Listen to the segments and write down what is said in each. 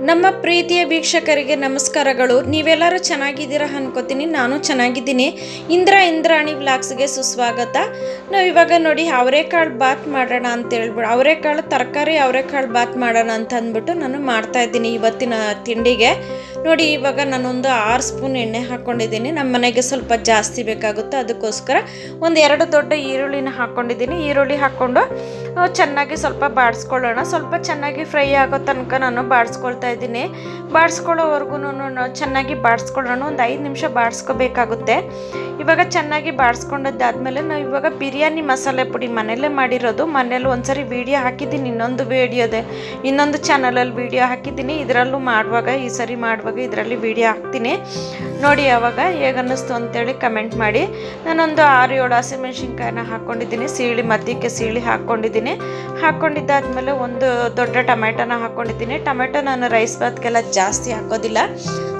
ನಮ್ಮ ಪ್ರೀತಿಯ ವೀಕ್ಷಕರಿಗೆ ನಮಸ್ಕಾರಗಳು. ನೀವೆಲ್ಲರೂ ಚೆನ್ನಾಗಿದ್ದೀರಾ ಅನ್ಕೋತೀನಿ. ನಾನು ಚೆನ್ನಾಗಿದ್ದೀನಿ. ಇಂದ್ರ ಇಂದ್ರಾಣಿ ವ್ಲಾಗ್ಸ್ಗೆ ಸುಸ್ವಾಗತ. ನಾವು ಇವಾಗ ನೋಡಿ ಅವರೆಕಾಳು ಬಾತ್ ಮಾಡೋಣ ಅಂತ ಹೇಳ್ಬಿಟ್ಟು ಅವರೆಕಾಳು ತರಕಾರಿ ಅವರೆಕಾಳು ಬಾತ್ ಮಾಡೋಣ ಅಂತ ಅಂದ್ಬಿಟ್ಟು ನಾನು ಮಾಡ್ತಾಯಿದ್ದೀನಿ ಇವತ್ತಿನ ತಿಂಡಿಗೆ. ನೋಡಿ, ಇವಾಗ ನಾನೊಂದು ಆರು ಸ್ಪೂನ್ ಎಣ್ಣೆ ಹಾಕ್ಕೊಂಡಿದ್ದೀನಿ ನಮ್ಮ ಮನೆಗೆ ಸ್ವಲ್ಪ ಜಾಸ್ತಿ ಬೇಕಾಗುತ್ತೆ. ಅದಕ್ಕೋಸ್ಕರ ಒಂದು ಎರಡು ದೊಡ್ಡ ಈರುಳ್ಳಿನ ಹಾಕ್ಕೊಂಡಿದ್ದೀನಿ ಈರುಳ್ಳಿ ಹಾಕ್ಕೊಂಡು ಚೆನ್ನಾಗಿ ಸ್ವಲ್ಪ ಬಾಡಿಸ್ಕೊಳ್ಳೋಣ. ಸ್ವಲ್ಪ ಚೆನ್ನಾಗಿ ಫ್ರೈ ಆಗೋ ತನಕ ನಾನು ಬಾಡಿಸ್ಕೊಳ್ತಾ ಇದ್ದೀನಿ. ಬಾಡಿಸ್ಕೊಳ್ಳೋವರೆಗೂ ಚೆನ್ನಾಗಿ ಬಾಡಿಸ್ಕೊಳ್ಳೋಣ. ಒಂದು ಐದು ನಿಮಿಷ ಬಾಡಿಸ್ಕೋಬೇಕಾಗುತ್ತೆ. ಇವಾಗ ಚೆನ್ನಾಗಿ ಬಾಡಿಸ್ಕೊಂಡದ್ದಾದ್ಮೇಲೆ ನಾವು ಇವಾಗ ಬಿರಿಯಾನಿ ಮಸಾಲೆ ಪುಡಿ ಮನೆಯಲ್ಲೇ ಮಾಡಿರೋದು. ಮನೇಲಿ ಒಂದ್ಸರಿ ವಿಡಿಯೋ ಹಾಕಿದ್ದೀನಿ. ಇನ್ನೊಂದು ವೀಡಿಯೋದೆ, ಇನ್ನೊಂದು ಚಾನಲಲ್ಲಿ ವಿಡಿಯೋ ಹಾಕಿದ್ದೀನಿ. ಇದರಲ್ಲೂ ಮಾಡುವಾಗ ಈ ಸರಿ ಮಾಡುವಾಗ ಇದರಲ್ಲಿ ವಿಡಿಯೋ ಹಾಕ್ತೀನಿ. ನೋಡಿ ಅವಾಗ ಹೇಗನ್ನಿಸ್ತು ಅಂತೇಳಿ ಕಮೆಂಟ್ ಮಾಡಿ. ನಾನೊಂದು ಆರು ಏಳು ಹಸಿಮೆಣ್ಸಿನ್ಕಾಯಿನ ಹಾಕ್ಕೊಂಡಿದ್ದೀನಿ ಸೀಳಿ, ಮಧ್ಯಕ್ಕೆ ಸೀಳಿ ಹಾಕ್ಕೊಂಡಿದ್ದೀನಿ ಹಾಕ್ಕೊಂಡಿದ್ದಾದ್ಮೇಲೆ ಒಂದು ದೊಡ್ಡ ಟೊಮೆಟೊನ ಹಾಕ್ಕೊಂಡಿದ್ದೀನಿ ಟೊಮೆಟೊ ನಾನು ರೈಸ್ ಬಾತ್ಗೆಲ್ಲ ಜಾಸ್ತಿ ಹಾಕೋದಿಲ್ಲ.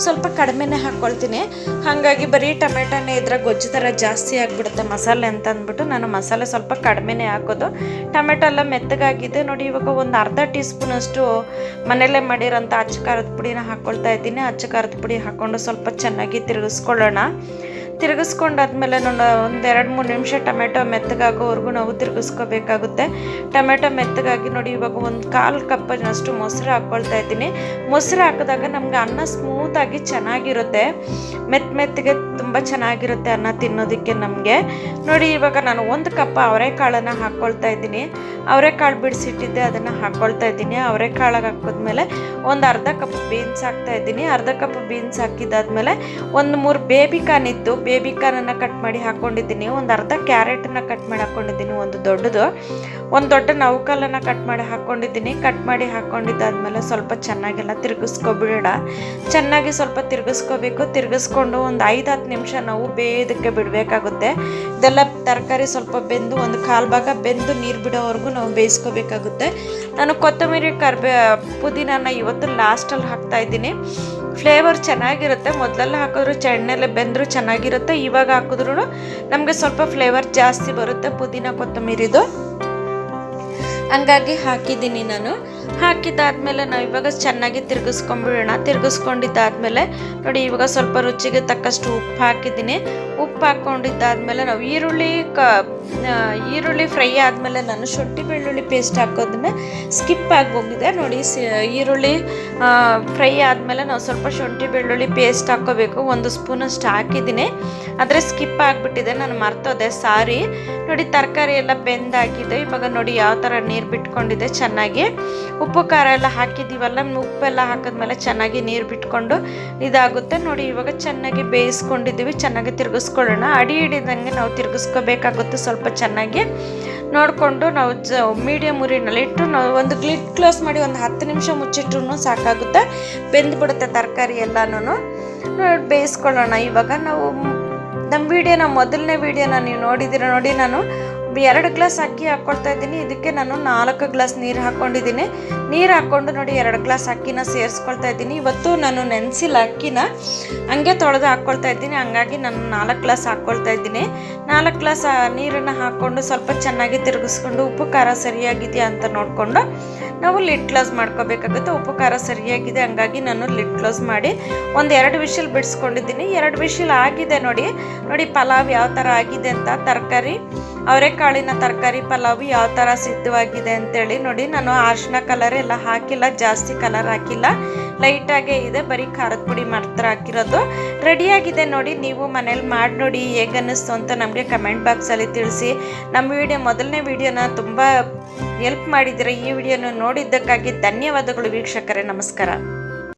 ಸ್ವಲ್ಪ ಕಡಿಮೆನೇ ಹಾಕ್ಕೊಳ್ತೀನಿ ಹಾಗಾಗಿ ಬರೀ ಟೊಮೆಟೊನೇ ಇದ್ರೆ ಗೊಜ್ಜು ಥರ ಜಾಸ್ತಿ ಆಗಿಬಿಡುತ್ತೆ ಮಸಾಲೆ ಅಂತ ಅಂದ್ಬಿಟ್ಟು ನಾನು ಮಸಾಲೆ ಸ್ವಲ್ಪ ಕಡಿಮೆನೇ ಹಾಕೋದು. ಟೊಮೆಟೊ ಎಲ್ಲ ಮೆತ್ತಗಾಗಿದೆ ನೋಡಿ, ಇವಾಗ ಒಂದು ಅರ್ಧ ಟೀ ಸ್ಪೂನಷ್ಟು ಮನೆಯಲ್ಲೇ ಮಾಡಿರೋಂಥ ಅಚ್ಚ ಖಾರದ ಪುಡಿನ ಹಾಕ್ಕೊಳ್ತಾ ಇದ್ದೀನಿ. ಅಚ್ಚ ಖಾರದ ಪುಡಿ ಹಾಕ್ಕೊಂಡು ಸ್ವಲ್ಪ ಚೆನ್ನಾಗಿ ತಿರುಗಿಸ್ಕೊಳ್ಳೋಣ. ತಿರುಗಿಸ್ಕೊಂಡಾದ್ಮೇಲೆ ನಾನು ಒಂದು ಎರಡು ಮೂರು ನಿಮಿಷ ಟೊಮೆಟೊ ಮೆತ್ತಗಾಗೋವರೆಗೂ ನಾವು ತಿರುಗಿಸ್ಕೋಬೇಕಾಗುತ್ತೆ. ಟೊಮೆಟೊ ಮೆತ್ತಗಾಗಿ ನೋಡಿ, ಇವಾಗ ಒಂದು ಕಾಲು ಕಪ್ಪಿನಷ್ಟು ಮೊಸರು ಹಾಕ್ಕೊಳ್ತಾ ಇದ್ದೀನಿ. ಮೊಸರು ಹಾಕಿದಾಗ ನಮ್ಗೆ ಅನ್ನ ಸ್ಮೂತಾಗಿ ಚೆನ್ನಾಗಿರುತ್ತೆ. ಮೆತ್ತ ಮೆತ್ತಗೆ ತುಂಬ ಚೆನ್ನಾಗಿರುತ್ತೆ ಅನ್ನ ತಿನ್ನೋದಕ್ಕೆ ನಮಗೆ. ನೋಡಿ, ಇವಾಗ ನಾನು ಒಂದು ಕಪ್ ಅವರೆಕಾಳನ್ನು ಹಾಕ್ಕೊಳ್ತಾ ಇದ್ದೀನಿ. ಅವರೆಕಾಳು ಬಿಡಿಸಿಟ್ಟಿದ್ದೆ, ಅದನ್ನು ಹಾಕ್ಕೊಳ್ತಾ ಇದ್ದೀನಿ. ಅವರೆಕಾಳಗೆ ಹಾಕಿದ್ಮೇಲೆ ಒಂದು ಅರ್ಧ ಕಪ್ ಬೀನ್ಸ್ ಹಾಕ್ತಾ ಇದ್ದೀನಿ. ಅರ್ಧ ಕಪ್ ಬೀನ್ಸ್ ಹಾಕಿದ್ದಾದ್ಮೇಲೆ ಒಂದು ಮೂರು ಬೇಬಿ ಕಾರ್ನ್ ಇತ್ತು ಬೇಬಿ ಕಾರ್ನನ್ನು ಕಟ್ ಮಾಡಿ ಹಾಕ್ಕೊಂಡಿದ್ದೀನಿ ಒಂದು ಅರ್ಧ ಕ್ಯಾರೆಟನ್ನು ಕಟ್ ಮಾಡಿ ಹಾಕ್ಕೊಂಡಿದ್ದೀನಿ ಒಂದು ದೊಡ್ಡದು. ಒಂದು ದೊಡ್ಡ ನೌಕಲನ್ನು ಕಟ್ ಮಾಡಿ ಹಾಕ್ಕೊಂಡಿದ್ದೀನಿ ಕಟ್ ಮಾಡಿ ಹಾಕ್ಕೊಂಡಿದ್ದಾದ್ಮೇಲೆ ಸ್ವಲ್ಪ ಚೆನ್ನಾಗೆಲ್ಲ ತಿರುಗಿಸ್ಕೊಬಿಡೋಣ ಚೆನ್ನಾಗಿ ಸ್ವಲ್ಪ ತಿರುಗಿಸ್ಕೋಬೇಕು. ತಿರುಗಿಸ್ಕೊಂಡು ಒಂದು ಐದು ಹತ್ತು ನಿಮಿಷ ನಾವು ಬೇಯೋದಕ್ಕೆ ಬಿಡಬೇಕಾಗುತ್ತೆ. ಇದೆಲ್ಲ ತರಕಾರಿ ಸ್ವಲ್ಪ ಬೆಂದು ಒಂದು ಕಾಲು ಭಾಗ ಬೆಂದು ನೀರು ಬಿಡೋವರೆಗೂ ನಾವು ಬೇಯಿಸ್ಕೋಬೇಕಾಗುತ್ತೆ. ನಾನು ಕೊತ್ತಂಬರಿ ಕರ್ಬೇ ಪುದೀನನ ಇವತ್ತು ಲಾಸ್ಟಲ್ಲಿ ಹಾಕ್ತಾ ಇದ್ದೀನಿ. ಫ್ಲೇವರ್ ಚೆನ್ನಾಗಿರುತ್ತೆ. ಮೊದಲೆಲ್ಲ ಹಾಕಿದ್ರು ಚೆನ್ನಲ್ಲೇ ಬೆಂದರೂ ಚೆನ್ನಾಗಿರುತ್ತೆ. ಇವಾಗ ಹಾಕಿದ್ರು ನಮಗೆ ಸ್ವಲ್ಪ ಫ್ಲೇವರ್ ಜಾಸ್ತಿ ಬರುತ್ತೆ. ಪುದೀನ ಕೊತ್ತಂಬರಿದು ಹಂಗಾಗಿ ಹಾಕಿದ್ದೀನಿ ನಾನು. ಹಾಕಿದ್ದಾದ್ಮೇಲೆ ನಾವು ಇವಾಗ ಚೆನ್ನಾಗಿ ತಿರ್ಗಿಸ್ಕೊಂಡ್ಬಿಡೋಣ ತಿರ್ಗಿಸ್ಕೊಂಡಿದ್ದಾದ್ಮೇಲೆ ನೋಡಿ ಇವಾಗ ಸ್ವಲ್ಪ ರುಚಿಗೆ ತಕ್ಕಷ್ಟು ಉಪ್ಪು ಹಾಕಿದ್ದೀನಿ. ಉಪ್ಪು ಹಾಕ್ಕೊಂಡಿದ್ದಾದ್ಮೇಲೆ ನಾವು ಈರುಳ್ಳಿ ಕ ಈರುಳ್ಳಿ ಫ್ರೈ ಆದಮೇಲೆ ನಾನು ಶುಂಠಿ ಬೆಳ್ಳುಳ್ಳಿ ಪೇಸ್ಟ್ ಹಾಕೋದನ್ನ ಸ್ಕಿಪ್ ಆಗಿ ಹೋಗಿದೆ. ನೋಡಿ ಈರುಳ್ಳಿ ಫ್ರೈ ಆದಮೇಲೆ ನಾವು ಸ್ವಲ್ಪ ಶುಂಠಿ ಬೆಳ್ಳುಳ್ಳಿ ಪೇಸ್ಟ್ ಹಾಕ್ಕೋಬೇಕು ಒಂದು ಸ್ಪೂನಷ್ಟು ಹಾಕಿದ್ದೀನಿ. ಆದರೆ ಸ್ಕಿಪ್ ಆಗಿಬಿಟ್ಟಿದೆ. ನಾನು ಮರ್ತೋದೆ. ಸಾರಿ ನೋಡಿ, ತರಕಾರಿ ಎಲ್ಲ ಬೆಂದಾಗಿದೆ. ಇವಾಗ ನೋಡಿ ಯಾವ ಥರ ನೀರು ಬಿಟ್ಕೊಂಡಿದೆ ಚೆನ್ನಾಗಿ. ಉಪ್ಪು, ಖಾರ ಎಲ್ಲ ಹಾಕಿದ್ದೀವಲ್ಲ ಉಪ್ಪೆಲ್ಲ ಹಾಕಿದ್ಮೇಲೆ ಚೆನ್ನಾಗಿ ನೀರು ಬಿಟ್ಕೊಂಡು ಇದಾಗುತ್ತೆ. ನೋಡಿ, ಇವಾಗ ಚೆನ್ನಾಗಿ ಬೇಯಿಸ್ಕೊಂಡಿದ್ದೀವಿ. ಚೆನ್ನಾಗಿ ತಿರುಗಿಸ್ಕೊಳ್ಳೋಣ ಅಡಿ ಹಿಡಿದಂಗೆ ನಾವು ತಿರುಗಿಸ್ಕೋಬೇಕಾಗುತ್ತೆ. ಸ್ವಲ್ಪ ಚೆನ್ನಾಗಿ ನೋಡಿಕೊಂಡು ನಾವು ಜ ಮೀಡಿಯಮ್ ಉರಿನಲ್ಲಿ ಇಟ್ಟು ನಾವು ಒಂದು ಗ್ಲಿಡ್ ಕ್ಲೋಸ್ ಮಾಡಿ ಒಂದು ಹತ್ತು ನಿಮಿಷ ಮುಚ್ಚಿಟ್ರು ಸಾಕಾಗುತ್ತೆ. ಬೆಂದ್ಬಿಡುತ್ತೆ ತರಕಾರಿ ಎಲ್ಲನೂ ಬೇಯಿಸ್ಕೊಳ್ಳೋಣ. ಇವಾಗ ನಾವು ನಮ್ಮ ವಿಡಿಯೋನ ಮೊದಲನೇ ವೀಡಿಯೋನ ನೀವು ನೋಡಿದ್ದೀರ ನೋಡಿ ನಾನು ಎರಡು ಗ್ಲಾಸ್ ಅಕ್ಕಿ ಹಾಕ್ಕೊಳ್ತಾ ಇದ್ದೀನಿ. ಇದಕ್ಕೆ ನಾನು ನಾಲ್ಕು ಗ್ಲಾಸ್ ನೀರು ಹಾಕ್ಕೊಂಡಿದ್ದೀನಿ ನೀರು ಹಾಕ್ಕೊಂಡು ನೋಡಿ ಎರಡು ಗ್ಲಾಸ್ ಅಕ್ಕಿನ ಸೇರಿಸ್ಕೊಳ್ತಾ ಇದ್ದೀನಿ. ಇವತ್ತು ನಾನು ನೆನೆಸಿಲ್ಲ ಅಕ್ಕಿನ. ಹಂಗೆ ತೊಳೆದು ಹಾಕ್ಕೊಳ್ತಾ ಇದ್ದೀನಿ. ಹಂಗಾಗಿ ನಾನು ನಾಲ್ಕು ಗ್ಲಾಸ್ ಹಾಕ್ಕೊಳ್ತಾ ಇದ್ದೀನಿ. ನಾಲ್ಕು ಗ್ಲಾಸ್ ನೀರನ್ನು ಹಾಕ್ಕೊಂಡು ಸ್ವಲ್ಪ ಚೆನ್ನಾಗಿ ತಿರುಗಿಸ್ಕೊಂಡು ಉಪ್ಪು ಖಾರ ಸರಿಯಾಗಿದೆಯಾ ಅಂತ ನೋಡಿಕೊಂಡು ನಾವು ಲಿಡ್ ಕ್ಲೋಸ್ ಮಾಡ್ಕೋಬೇಕಾಗುತ್ತೆ. ಉಪ್ಪು ಖಾರ ಸರಿಯಾಗಿದೆ. ಹಂಗಾಗಿ ನಾನು ಲಿಡ್ ಕ್ಲೋಸ್ ಮಾಡಿ ಒಂದು ಎರಡು ವಿಷಲ್ ಬಿಡಿಸ್ಕೊಂಡಿದ್ದೀನಿ. ಎರಡು ವಿಷಲ್ ಆಗಿದೆ ನೋಡಿ. ನೋಡಿ ಪಲಾವ್ ಯಾವ ಥರ ಆಗಿದೆ ಅಂತ ತರಕಾರಿ. ಅವರೆಕಾಳಿನ ತರಕಾರಿ ಪಲಾವ್ ಯಾವ ಥರ ಸಿದ್ಧವಾಗಿದೆ ಅಂತೇಳಿ ನೋಡಿ. ನಾನು ಅರಿಶಿನ ಕಲರ್ ಎಲ್ಲ ಹಾಕಿಲ್ಲ, ಜಾಸ್ತಿ ಕಲರ್ ಹಾಕಿಲ್ಲ. ಲೈಟಾಗೇ ಇದೆ, ಬರೀ ಖಾರದ ಪುಡಿ ಮಾತ್ರ ಹಾಕಿರೋದು. ರೆಡಿಯಾಗಿದೆ ನೋಡಿ, ನೀವು ಮನೇಲಿ ಮಾಡಿ ನೋಡಿ ಹೇಗೆ ಅನ್ನಿಸ್ತು ಅಂತ ನಮಗೆ ಕಮೆಂಟ್ ಬಾಕ್ಸಲ್ಲಿ ತಿಳಿಸಿ. ನಮ್ಮ ವಿಡಿಯೋ ಮೊದಲನೇ ವಿಡಿಯೋನ ತುಂಬ ಹೆಲ್ಪ್ ಮಾಡಿದ್ರೆ ಈ ವಿಡಿಯೋನ ನೋಡಿದ್ದಕ್ಕಾಗಿ ಧನ್ಯವಾದಗಳು ವೀಕ್ಷಕರೇ, ನಮಸ್ಕಾರ.